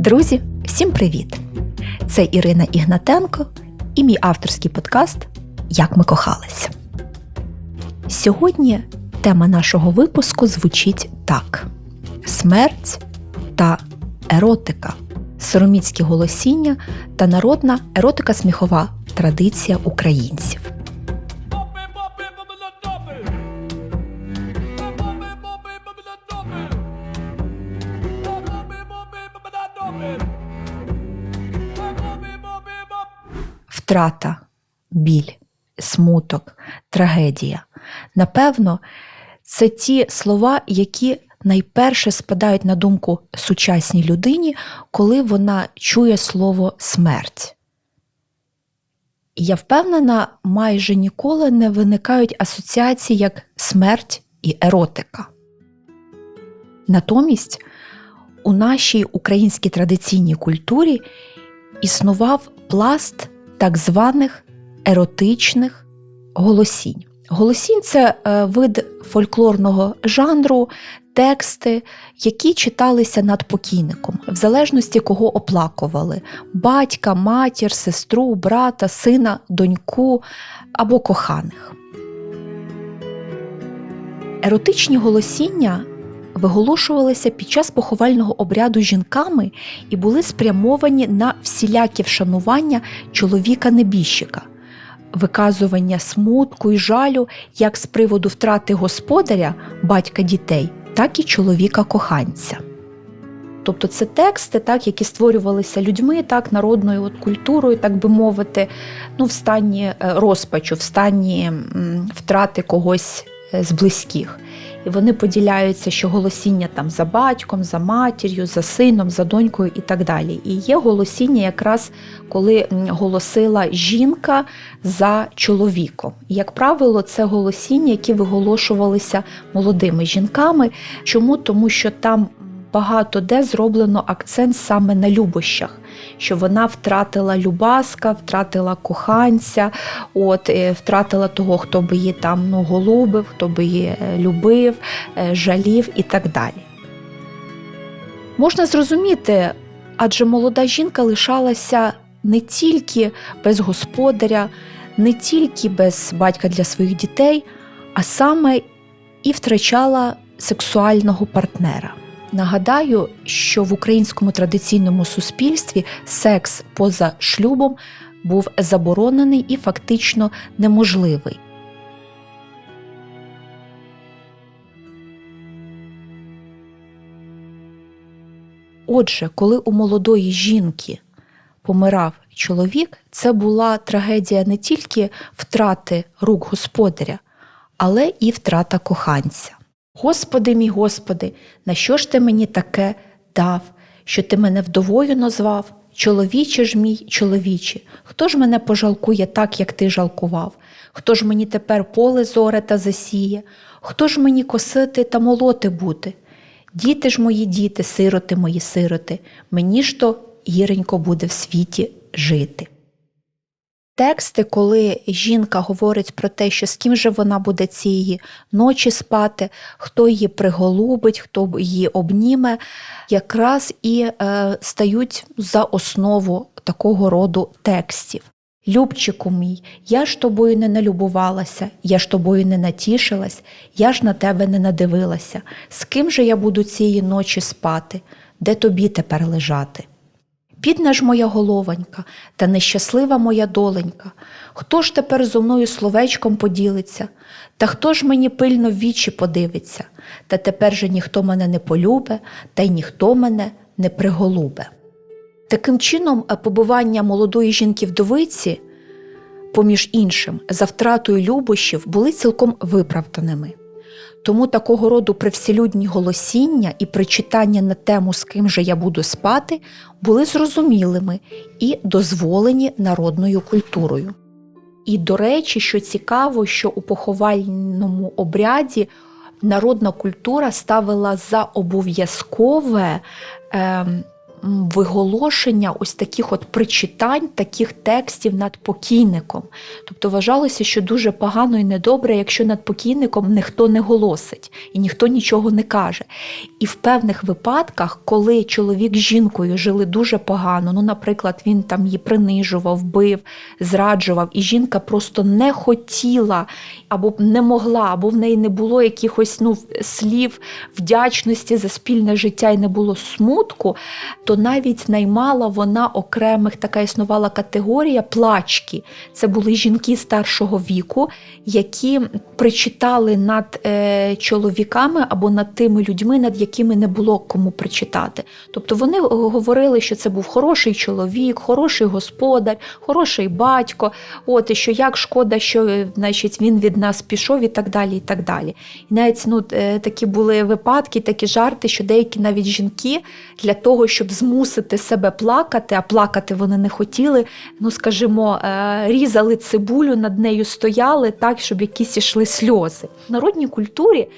Друзі, всім привіт! Це Ірина Ігнатенко і мій авторський подкаст Як ми кохалися. Сьогодні тема нашого випуску звучить так: смерть та еротика, сороміцькі голосіння та народна еротика сміхова традиція українців. Втрата, біль, смуток, трагедія. Напевно, це ті слова, які найперше спадають на думку сучасній людині, коли вона чує слово смерть. І я впевнена, майже ніколи не виникають асоціації як смерть і еротика. Натомість у нашій українській традиційній культурі існував пласт так званих еротичних голосінь. Голосінь це е, вид фольклорного жанру, тексти, які читалися над покійником, в залежності кого оплакували: батька, матір, сестру, брата, сина, доньку або коханих. Еротичні голосіння виголошувалися під час поховального обряду жінками і були спрямовані на всілякі вшанування чоловіка-небіжчика, виказування смутку і жалю як з приводу втрати господаря, батька дітей, так і чоловіка-коханця. Тобто це тексти, так, які створювалися людьми, так, народною от культурою, так би мовити, ну, в стані е, розпачу, в стані втрати когось е, з близьких. І вони поділяються, що голосіння там за батьком, за матір'ю, за сином, за донькою і так далі. І є голосіння, якраз коли голосила жінка за чоловіком. Як правило, це голосіння, які виголошувалися молодими жінками. Чому? Тому що там багато де зроблено акцент саме на любощах. Що вона втратила любаска, втратила коханця, от, е, втратила того, хто би її там ну, голубив, хто би її е, любив, е, жалів і так далі. Можна зрозуміти, адже молода жінка лишалася не тільки без господаря, не тільки без батька для своїх дітей, а саме і втрачала сексуального партнера. Нагадаю, що в українському традиційному суспільстві секс поза шлюбом був заборонений і фактично неможливий. Отже, коли у молодої жінки помирав чоловік, це була трагедія не тільки втрати рук господаря, але і втрата коханця. Господи мій Господи, на що ж ти мені таке дав, що ти мене вдовою назвав? Чоловіче ж мій, чоловіче, хто ж мене пожалкує так, як ти жалкував? Хто ж мені тепер поле зоре та засіє? Хто ж мені косити та молоти бути? Діти ж мої діти, сироти мої сироти, мені ж то гіренько буде в світі жити. Тексти, коли жінка говорить про те, що з ким же вона буде цієї ночі спати, хто її приголубить, хто її обніме, якраз і е, стають за основу такого роду текстів. Любчику мій, я ж тобою не налюбувалася, я ж тобою не натішилась, я ж на тебе не надивилася. З ким же я буду цієї ночі спати, де тобі тепер лежати? Бідна ж моя головонька та нещаслива моя доленька. Хто ж тепер зо мною словечком поділиться? Та хто ж мені пильно в вічі подивиться? Та тепер же ніхто мене не полюбе, та й ніхто мене не приголубе. Таким чином, побування молодої жінки вдовиці, поміж іншим, за втратою любощів, були цілком виправданими. Тому такого роду привселюдні голосіння і причитання на тему, з ким же я буду спати, були зрозумілими і дозволені народною культурою. І, до речі, що цікаво, що у поховальному обряді народна культура ставила за обов'язкове е, виголошення ось таких от причитань, таких текстів над покійником. Тобто вважалося, що дуже погано і недобре, якщо над покійником ніхто не голосить і ніхто нічого не каже. І в певних випадках, коли чоловік з жінкою жили дуже погано, ну, наприклад, він там її принижував, бив, зраджував, і жінка просто не хотіла або не могла, або в неї не було якихось ну, слів вдячності за спільне життя і не було смутку, то навіть наймала вона окремих така існувала категорія плачки. Це були жінки старшого віку, які причитали над е, чоловіками або над тими людьми, над якими не було кому причитати. Тобто вони говорили, що це був хороший чоловік, хороший господар, хороший батько. От і що як шкода, що е, значить він від нас пішов, і так далі. І так далі. І навіть ну, е, такі були випадки, такі жарти, що деякі навіть жінки для того, щоб змусити себе плакати, а плакати вони не хотіли. Ну, скажімо, е, різали цибулю, над нею стояли так, щоб якісь ішли сльози. В народній культурі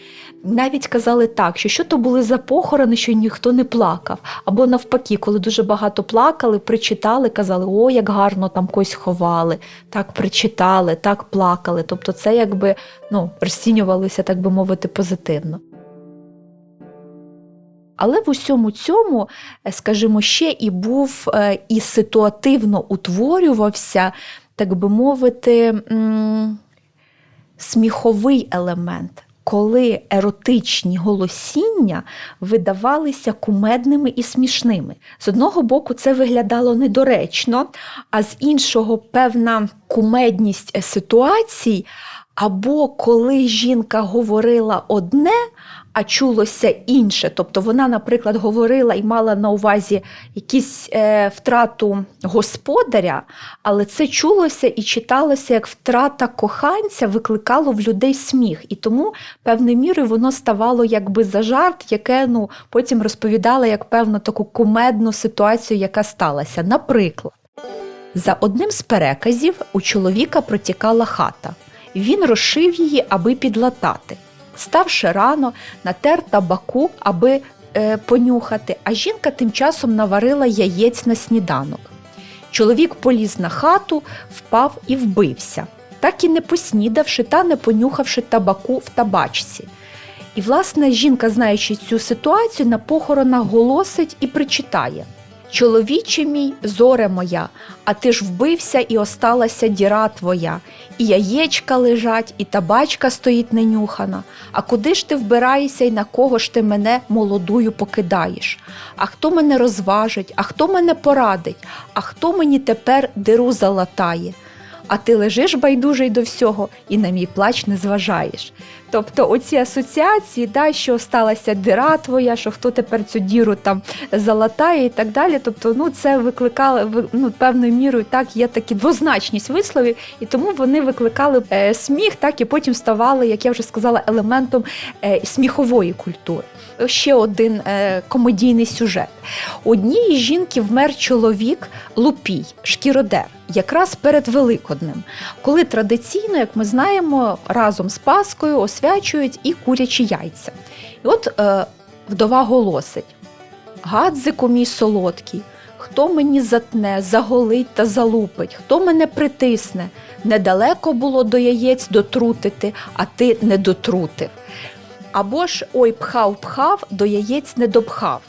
навіть казали так, що що то були за похорони, що ніхто не плакав. Або навпаки, коли дуже багато плакали, причитали, казали, о, як гарно там когось ховали, так причитали, так плакали. Тобто це якби ну, розцінювалося, так би мовити, позитивно. Але в усьому цьому, е, скажімо, ще і був е, і ситуативно утворювався, так би мовити, сміховий елемент, коли еротичні голосіння видавалися кумедними і смішними. З одного боку, це виглядало недоречно, а з іншого певна кумедність е, ситуацій. Або коли жінка говорила одне, а чулося інше. Тобто вона, наприклад, говорила і мала на увазі якісь е, втрату господаря, але це чулося і читалося як втрата коханця, викликало в людей сміх. І тому певною мірою воно ставало якби за жарт, яке ну, потім розповідало як певну таку кумедну ситуацію, яка сталася. Наприклад, за одним з переказів у чоловіка протікала хата. Він розшив її, аби підлатати. Ставши рано, натер табаку, аби е, понюхати, а жінка тим часом наварила яєць на сніданок. Чоловік поліз на хату, впав і вбився, так і не поснідавши та не понюхавши табаку в табачці. І, власне, жінка, знаючи цю ситуацію, на похоронах голосить і причитає: Чоловіче мій, зоре моя, а ти ж вбився і осталася діра твоя, і яєчка лежать, і табачка стоїть ненюхана. А куди ж ти вбираєшся і на кого ж ти мене молодую покидаєш? А хто мене розважить, а хто мене порадить, а хто мені тепер диру залатає? А ти лежиш байдужий до всього і на мій плач не зважаєш. Тобто оці асоціації, да, що сталася дира твоя, що хто тепер цю діру там залатає і так далі. Тобто, ну це викликало ви- ну, певною мірою так, є такі двозначність висловів, і тому вони викликали е, сміх, так і потім ставали, як я вже сказала, елементом е, сміхової культури. Ще один е, комедійний сюжет. Одній жінки вмер чоловік Лупій, шкіродер, якраз перед Великоднем, коли традиційно, як ми знаємо, разом з Паскою освячують і курячі яйця. І от е, вдова голосить: Гадзику мій солодкий, хто мені затне, заголить та залупить, хто мене притисне, недалеко було до яєць дотрутити, а ти не дотрутив. Або ж ой, пхав, пхав, до яєць не допхав.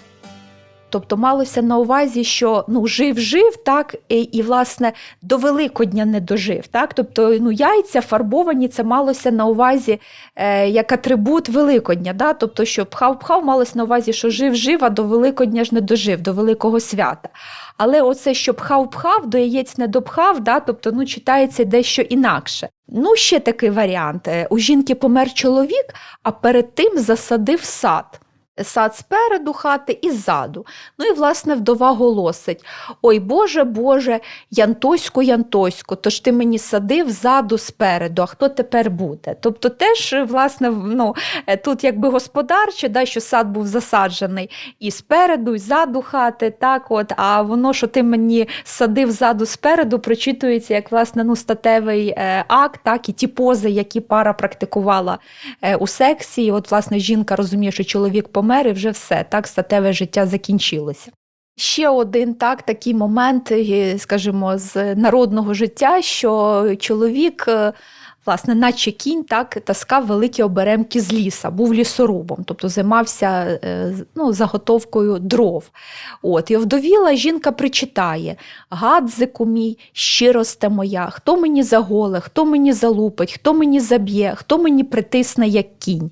Тобто малося на увазі, що ну жив, жив, так і, і власне до Великодня не дожив. Так, тобто ну яйця фарбовані, це малося на увазі е, як атрибут Великодня. Да? Тобто, що пхав, пхав, малося на увазі, що жив, жив, а до Великодня ж не дожив, до Великого свята. Але оце, що пхав, пхав, до яєць не допхав, да? тобто ну читається дещо інакше. Ну, ще такий варіант: Е, у жінки помер чоловік, а перед тим засадив сад. Сад спереду хати і ззаду. Ну і власне вдова голосить: Ой Боже, Боже, Янтосько, Янтосько, то ж ти мені садив ззаду спереду, а хто тепер буде? Тобто теж, власне, ну, е, тут якби господарче, да, що сад був засаджений і спереду, і ззаду хати, так от, а воно, що ти мені садив ззаду спереду, прочитується як власне ну, статевий е, акт, так, і ті пози, які пара практикувала е, у сексі. І от, власне, жінка розуміє, що чоловік помер, і вже все, так, статеве життя закінчилося. Ще один так, такий момент, скажімо, з народного життя, що чоловік, е, власне, наче кінь, так, таскав великі оберемки з ліса, був лісорубом, тобто займався е, ну, заготовкою дров. От, і овдовіла жінка причитає: Гадзику мій, щиросте моя, хто мені заголе, хто мені залупить, хто мені заб'є, хто мені притисне, як кінь.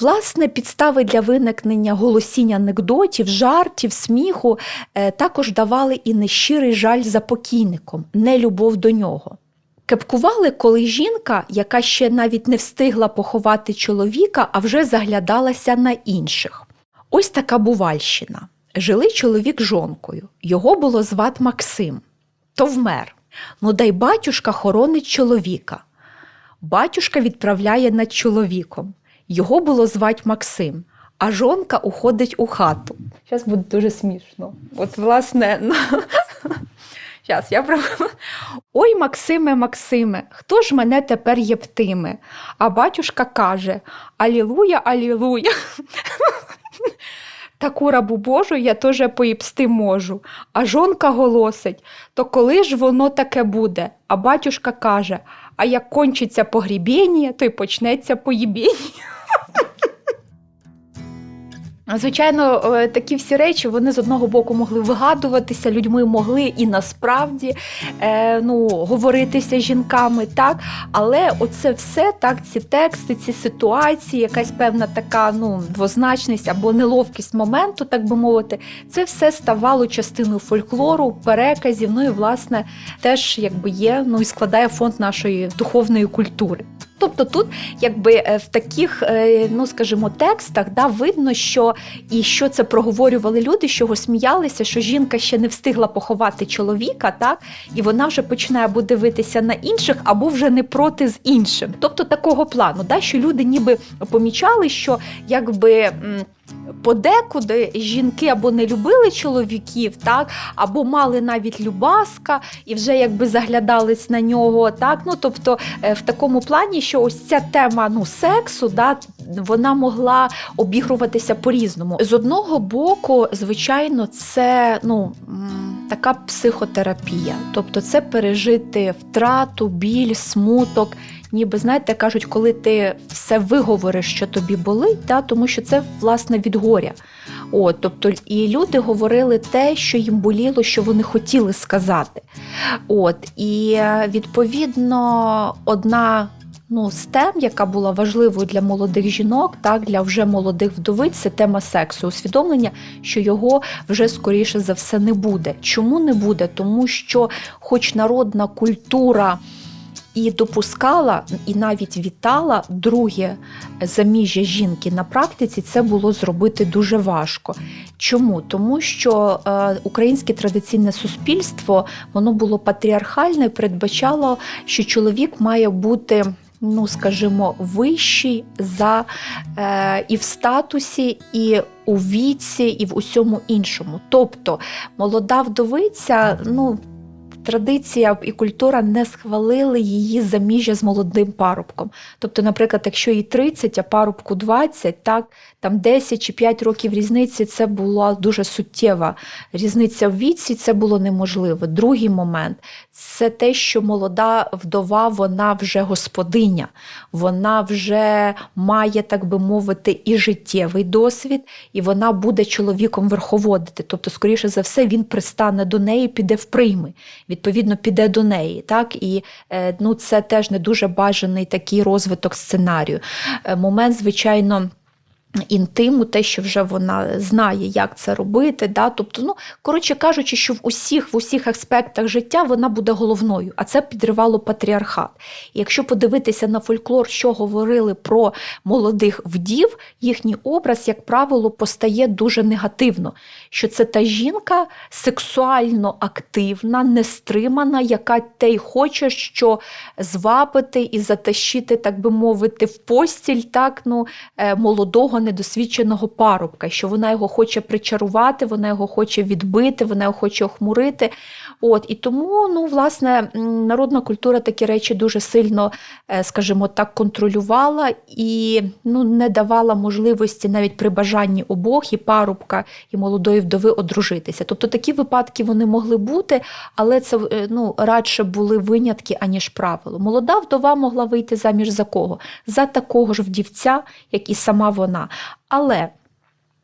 Власне, підстави для виникнення голосінь анекдотів, жартів, сміху е, також давали і нещирий жаль за покійником, нелюбов до нього. Кепкували, коли жінка, яка ще навіть не встигла поховати чоловіка, а вже заглядалася на інших. Ось така бувальщина. Жили чоловік жонкою. Його було звати Максим. То вмер. Ну дай батюшка хоронить чоловіка. Батюшка відправляє над чоловіком. Його було звати Максим, а жонка уходить у хату. Зараз буде дуже смішно. От, власне, Зараз я про. Ой, Максиме, Максиме, хто ж мене тепер єптиме? А батюшка каже: Алілуя, алілуя. Таку рабу Божу я теж поїбсти можу. А жонка голосить: то коли ж воно таке буде? А батюшка каже: а як кончиться погрібіння, то й почнеться поїбіння. Звичайно, е, такі всі речі вони з одного боку могли вигадуватися, людьми могли і насправді е, ну, говоритися жінками, так. Але оце все, так, ці тексти, ці ситуації, якась певна така ну, двозначність або неловкість моменту, так би мовити, це все ставало частиною фольклору, переказів. Ну і власне теж якби є, ну і складає фонд нашої духовної культури. Тобто тут, якби е, в таких, е, ну скажімо, текстах да, видно, що і що це проговорювали люди, що сміялися, що жінка ще не встигла поховати чоловіка, так, і вона вже починає або дивитися на інших, або вже не проти з іншим. Тобто такого плану, да, що люди ніби помічали, що якби. Подекуди жінки або не любили чоловіків, так, або мали навіть любаска і вже якби заглядались на нього. Так? Ну, тобто е, в такому плані, що ось ця тема ну, сексу, да, вона могла обігруватися по-різному. З одного боку, звичайно, це ну, така психотерапія, тобто це пережити втрату, біль, смуток. Ніби знаєте, кажуть, коли ти все виговориш, що тобі болить, да, тому що це власне від горя. От, тобто, і люди говорили те, що їм боліло, що вони хотіли сказати. От, і е, відповідно одна ну, з тем, яка була важливою для молодих жінок, так для вже молодих вдовиць, це тема сексу, усвідомлення, що його вже скоріше за все не буде. Чому не буде? Тому що, хоч народна культура і допускала, і навіть вітала друге заміжжя жінки на практиці, це було зробити дуже важко. Чому? Тому що е, українське традиційне суспільство воно було патріархальне, і передбачало, що чоловік має бути. Ну, скажімо, вищий за е, і в статусі, і у віці, і в усьому іншому. Тобто молода вдовиця, ну традиція і культура не схвалили її заміжжя з молодим парубком. Тобто, наприклад, якщо їй 30, а парубку 20, так там 10 чи 5 років різниці, це була дуже суттєва різниця в віці, це було неможливо. Другий момент це те, що молода вдова, вона вже господиня, вона вже має, так би мовити, і життєвий досвід, і вона буде чоловіком верховодити. Тобто, скоріше за все, він пристане до неї, піде в прийми, відповідно, піде до неї. Так? І е, ну, це теж не дуже бажаний такий розвиток сценарію. Е, Момент, звичайно. Інтиму, те, що вже вона знає, як це робити. Да? Тобто, ну, коротше кажучи, що в усіх, в усіх аспектах життя вона буде головною, а це підривало патріархат. І якщо подивитися на фольклор, що говорили про молодих вдів, їхній образ, як правило, постає дуже негативно. Що це та жінка сексуально активна, нестримана, яка те й хоче, що звабити і затащити, так би мовити, в постіль так, ну, е, молодого недосвідченого парубка, що вона його хоче причарувати, вона його хоче відбити, вона його хоче охмурити. От і тому, ну, власне, народна культура такі речі дуже сильно, е, скажімо так, контролювала і ну, не давала можливості навіть при бажанні обох і парубка, і молодої вдови одружитися. Тобто такі випадки вони могли бути, але це е, ну, радше були винятки, аніж правило. Молода вдова могла вийти заміж за кого? За такого ж вдівця, як і сама вона. Але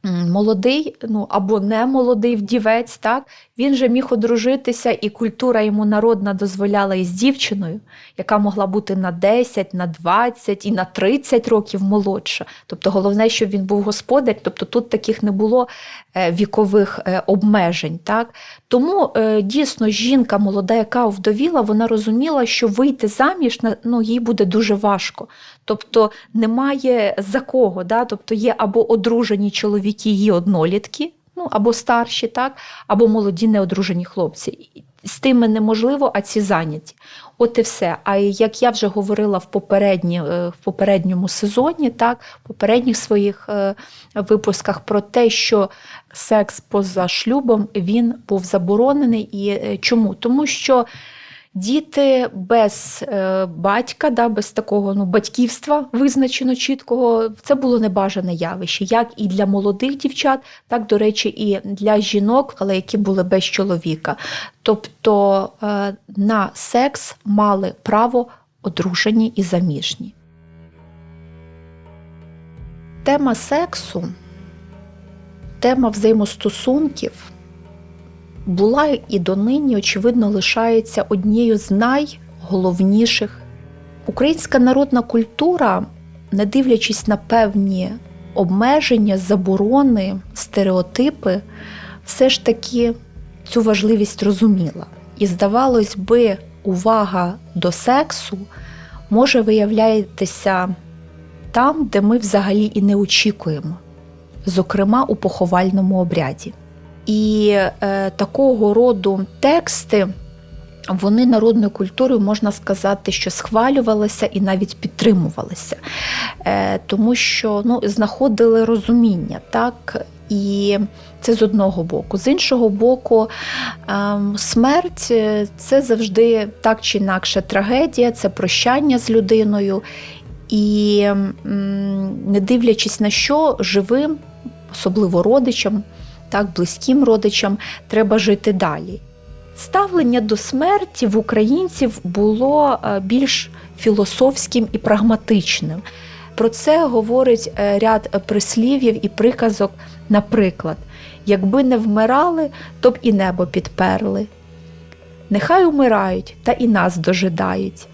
молодий, ну або не молодий вдівець, так він же міг одружитися, і культура йому народна дозволяла із дівчиною, яка могла бути на 10, на 20 і на 30 років молодша. Тобто головне, щоб він був господар, тобто тут таких не було е, вікових е, обмежень. Так? Тому е, дійсно жінка молода, яка овдовіла, вона розуміла, що вийти заміж ну, їй буде дуже важко. Тобто немає за кого. Да? Тобто є або одружені чоловіки, її однолітки, ну або старші, так, або молоді неодружені хлопці. З тими неможливо, а ці зайняті. От і все. А як я вже говорила в, попередні, е, в попередньому сезоні, так, в попередніх своїх е, випусках про те, що секс поза шлюбом він був заборонений. І е, чому? Тому що діти без е, батька, да, без такого ну, батьківства визначено чіткого, це було небажане явище, як і для молодих дівчат, так, до речі, і для жінок, але які були без чоловіка. Тобто е, на секс мали право одружені і заміжні. Тема сексу, тема взаємостосунків була і донині, очевидно, лишається однією з найголовніших. Українська народна культура, не дивлячись на певні обмеження, заборони, стереотипи, все ж таки цю важливість розуміла. І, здавалось би, увага до сексу може виявлятися там, де ми взагалі і не очікуємо, зокрема у поховальному обряді. І е, такого роду тексти вони народною культурою можна сказати, що схвалювалися і навіть підтримувалися, е, тому що ну, знаходили розуміння, так. І це з одного боку. З іншого боку, ем, смерть е, це завжди так чи інакше трагедія, це прощання з людиною. І не дивлячись на що, живим, особливо родичам, так, близьким родичам, треба жити далі. Ставлення до смерті в українців було е, більш філософським і прагматичним. Про це говорить е, ряд прислів'їв і приказок, наприклад, якби не вмирали, то б і небо підперли. Нехай умирають, та і нас дожидають.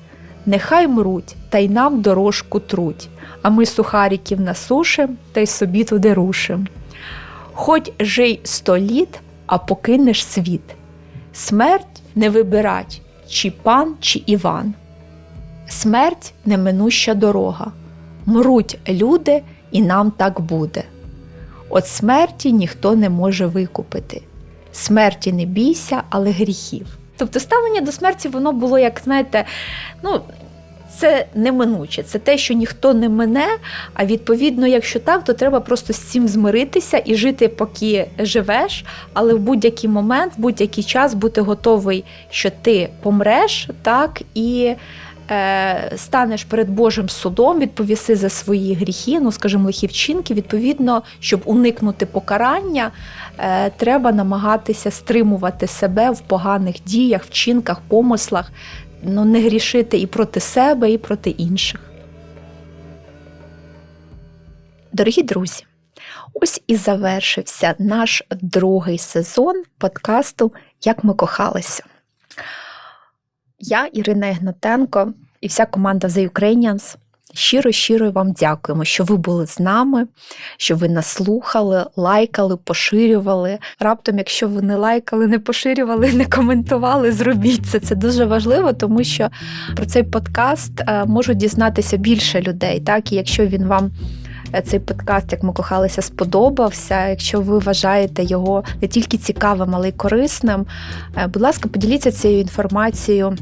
Нехай мруть, та й нам дорожку труть, а ми сухариків насушим, та й собі туди рушим. Хоть жий сто літ, а покинеш світ. Смерть не вибирать, чи пан, чи Іван. Смерть неминуща дорога. Мруть люди, і нам так буде. От смерті ніхто не може викупити. Смерті не бійся, але гріхів. Тобто ставлення до смерті воно було, як знаєте, ну. Це неминуче, це те, що ніхто не мине. А відповідно, якщо так, то треба просто з цим змиритися і жити, поки живеш, але в будь-який момент, в будь-який час бути готовий, що ти помреш, так і е, станеш перед Божим судом, відповіси за свої гріхи, ну скажімо, лихі вчинки. Відповідно, щоб уникнути покарання, е, треба намагатися стримувати себе в поганих діях, вчинках, помислах ну, не грішити і проти себе, і проти інших. Дорогі друзі, ось і завершився наш другий сезон подкасту Як ми кохалися. Я, Ірина Ігнатенко, і вся команда The Ukrainians щиро-щиро вам дякуємо, що ви були з нами, що ви нас слухали, лайкали, поширювали. Раптом, якщо ви не лайкали, не поширювали, не коментували, зробіть це. Це дуже важливо, тому що про цей подкаст е, можуть дізнатися більше людей. Так, і якщо він вам. Цей подкаст, як ми кохалися, сподобався. Якщо ви вважаєте його не тільки цікавим, але й корисним, е, будь ласка, поділіться цією інформацією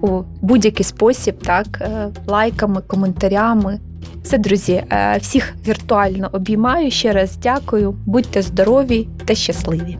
у будь-який спосіб, так, е, лайками, коментарями, Все, друзі, е, всіх віртуально обіймаю. Ще раз дякую. Будьте здорові та щасливі.